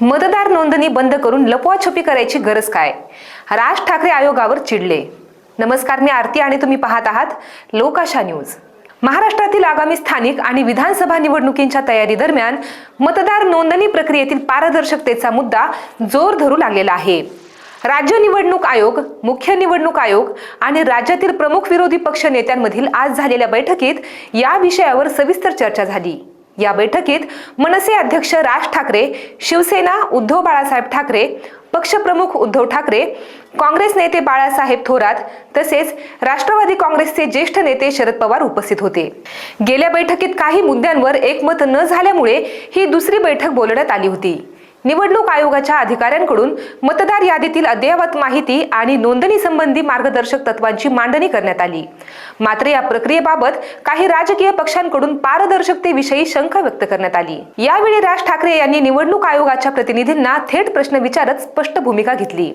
मतदार नोंदणी बंद करून लपवाछपी करायची गरज काय? राज ठाकरे आयोगावर चिडले. नमस्कार मी आरती आणि तुम्ही पाहत आहात लोकाशा न्यूज. महाराष्ट्रातील आगामी स्थानिक आणि विधानसभा निवडणुकींच्या तयारी दरम्यान मतदार नोंदणी प्रक्रियेतील पारदर्शकतेचा मुद्दा जोर धरू लागलेला आहे. राज्य निवडणूक आयोग मुख्य निवडणूक आयोग आणि राज्यातील प्रमुख विरोधी पक्ष नेत्यांमधील आज झालेल्या बैठकीत या विषयावर सविस्तर चर्चा झाली. या बैठकीत मनसे अध्यक्ष राज ठाकरे शिवसेना उद्धव बाळासाहेब ठाकरे पक्षप्रमुख उद्धव ठाकरे काँग्रेस नेते बाळासाहेब थोरात तसेच राष्ट्रवादी काँग्रेसचे ज्येष्ठ नेते शरद पवार उपस्थित होते. गेल्या बैठकीत काही मुद्द्यांवर एकमत न झाल्यामुळे ही दुसरी बैठक बोलवण्यात आली होती. निवडणूक आयोगाच्या अधिकाऱ्यांकडून मतदार यादीतील अद्ययावत माहिती आणि नोंदणी संबंधी मार्गदर्शक तत्वांची मांडणी करण्यात आली. मात्र या प्रक्रियेबाबत काही राजकीय पक्षांकडून पारदर्शकतेविषयी शंका व्यक्त करण्यात आली. यावेळी राज ठाकरे यांनी निवडणूक आयोगाच्या प्रतिनिधींना थेट प्रश्न विचारत स्पष्ट भूमिका घेतली.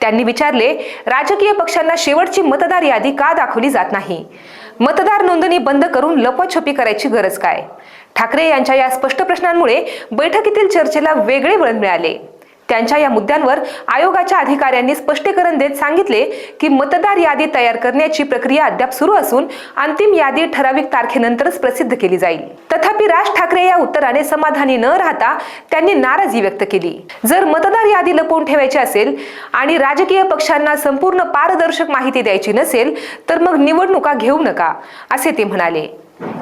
त्यांनी विचारले राजकीय पक्षांना शेवटची मतदार यादी का दाखवली जात नाही? मतदार नोंदणी बंद करून लपछपी करायची गरज काय? ठाकरे यांच्या या स्पष्ट प्रश्नांमुळे बैठकीतील चर्चेला वेगळे वळण मिळाले. त्यांच्या या मुद्द्यांवर आयोगाच्या अधिकाऱ्यांनी स्पष्टीकरण देत सांगितले की मतदार यादी तयार करण्याची प्रक्रिया अद्याप सुरू असून अंतिम यादी ठराविक तारखेनंतरच प्रसिद्ध केली जाईल. तथापि राज ठाकरे या उत्तराने समाधानी न राहता त्यांनी नाराजी व्यक्त केली. जर मतदार यादी लपवून ठेवायची असेल आणि राजकीय पक्षांना संपूर्ण पारदर्शक माहिती द्यायची नसेल तर मग निवडणुका घेऊ नका असे ते म्हणाले.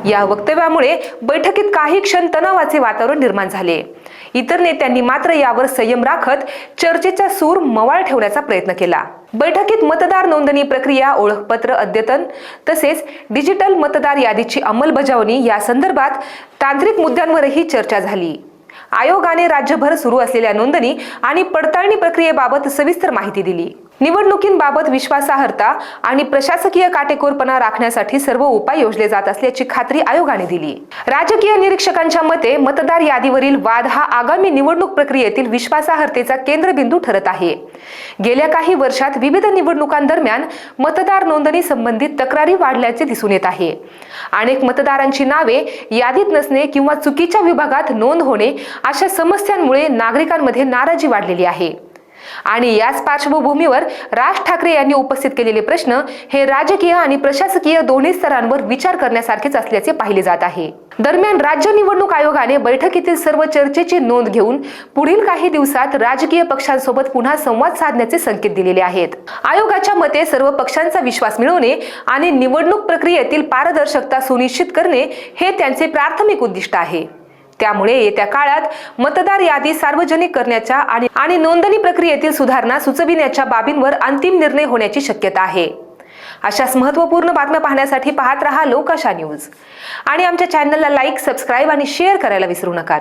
या वक्तव्यामुळे बैठकीत काही क्षण तणावाचे वातावरण निर्माण झाले. इतर नेत्यांनी मात्र यावर संयम राखत चर्चेचा सूर मवाळ ठेवण्याचा प्रयत्न केला. बैठकीत मतदार नोंदणी प्रक्रिया ओळखपत्र अद्यतन तसेच डिजिटल मतदार यादीची अंमलबजावणी या संदर्भात तांत्रिक मुद्द्यांवरही चर्चा झाली. आयोगाने राज्यभर सुरू असलेल्या नोंदणी आणि पडताळणी प्रक्रियेबाबत सविस्तर माहिती दिली. निवडणुकींबाबत विश्वासार्हता आणि प्रशासकीय काटेकोरपणा राखण्यासाठी सर्व उपाय योजले जात असल्याची खात्री आयोगाने दिली. राजकीय निरीक्षकांच्या मते मतदार यादीवरील वाद हा आगामी निवडणूक प्रक्रियेतील विश्वासार्हतेचा केंद्रबिंदू ठरत आहे. गेल्या काही वर्षात विविध निवडणुकांदरम्यान मतदार नोंदणी संबंधित तक्रारी वाढल्याचे दिसून येत आहे. अनेक मतदारांची नावे यादीत नसणे किंवा चुकीच्या विभागात नोंद होणे अशा समस्यांमुळे नागरिकांमध्ये नाराजी वाढलेली आहे. आणि याच पार्श्वभूमीवर राज ठाकरे यांनी उपस्थित केलेले प्रश्न हे राजकीय आणि प्रशासकीय दोन्ही स्तरांवर विचार करण्यासारखेच असल्याचे पाहिले जात आहे. दरम्यान राज्य निवडणूक आयोगाने बैठकीतील सर्व चर्चेची नोंद घेऊन पुढील काही दिवसात राजकीय पक्षांसोबत पुन्हा संवाद साधण्याचे संकेत दिलेले आहेत. आयोगाच्या मते सर्व पक्षांचा विश्वास मिळवणे आणि निवडणूक प्रक्रियेतील पारदर्शकता सुनिश्चित करणे हे त्यांचे प्राथमिक उद्दिष्ट आहे. त्यामुळे येत्या काळात मतदार यादी सार्वजनिक करण्याच्या आणि आणि नोंदणी प्रक्रियेतील सुधारणा सुचविण्याच्या बाबींवर अंतिम निर्णय होण्याची शक्यता आहे. अशाच महत्त्वपूर्ण बातम्या पाहण्यासाठी पाहत रहा लोकाशा न्यूज. आणि आमच्या चॅनलला लाईक सबस्क्राईब आणि शेअर करायला विसरू नका